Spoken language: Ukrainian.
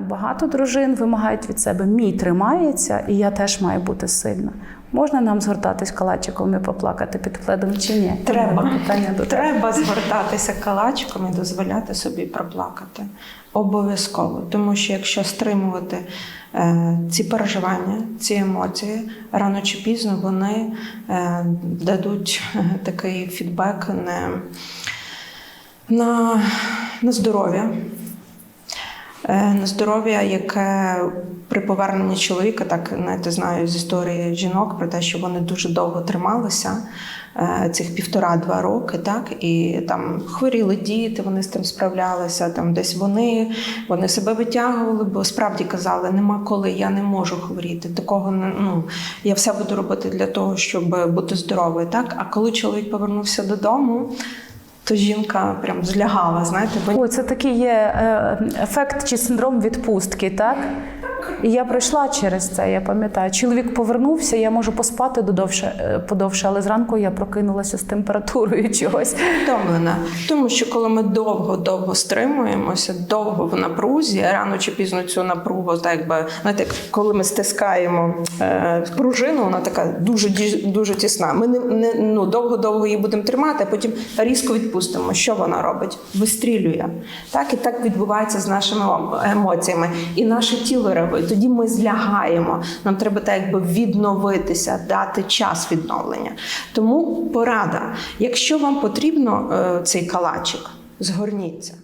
Багато дружин вимагають від себе мій тримається, і я теж маю бути сильна. Можна нам згортатись калачиком і поплакати під пледом чи ні? Треба. питання до. Треба звертатися калачиком і дозволяти собі проплакати. Обов'язково. Тому що якщо стримувати е, ці переживання, ці емоції, рано чи пізно вони е, дадуть такий фідбек не, на, на здоров'я. Е, На здоров'я, яке при поверненні чоловіка, так знаєте, знаю з історії жінок про те, що вони дуже довго трималися е, цих півтора-два роки, так і там хворіли діти, вони з тим справлялися. Там десь вони, вони себе витягували, бо справді казали, нема коли, я не можу хворіти. Такого ну я все буду робити для того, щоб бути здоровою. Так, а коли чоловік повернувся додому. То жінка прям злягала, знаєте, бо О, це такий є е, ефект чи синдром відпустки, так? І я пройшла через це, я пам'ятаю. Чоловік повернувся, я можу поспати додовше, е, подовше, але зранку я прокинулася з температурою чогось. втомлена. Тому що коли ми довго-довго стримуємося, довго в напрузі, рано чи пізно цю напругу, так якби знаєте, коли ми стискаємо е, пружину, вона така дуже дуже тісна. Ми не, не ну довго-довго її будемо тримати, а потім різко відпустимо. Що вона робить? Вистрілює. Так і так відбувається з нашими емоціями. І наше тіло реагує. Тоді ми злягаємо. Нам треба так якби відновитися, дати час відновлення. Тому порада, якщо вам потрібно е, цей калачик, згорніться.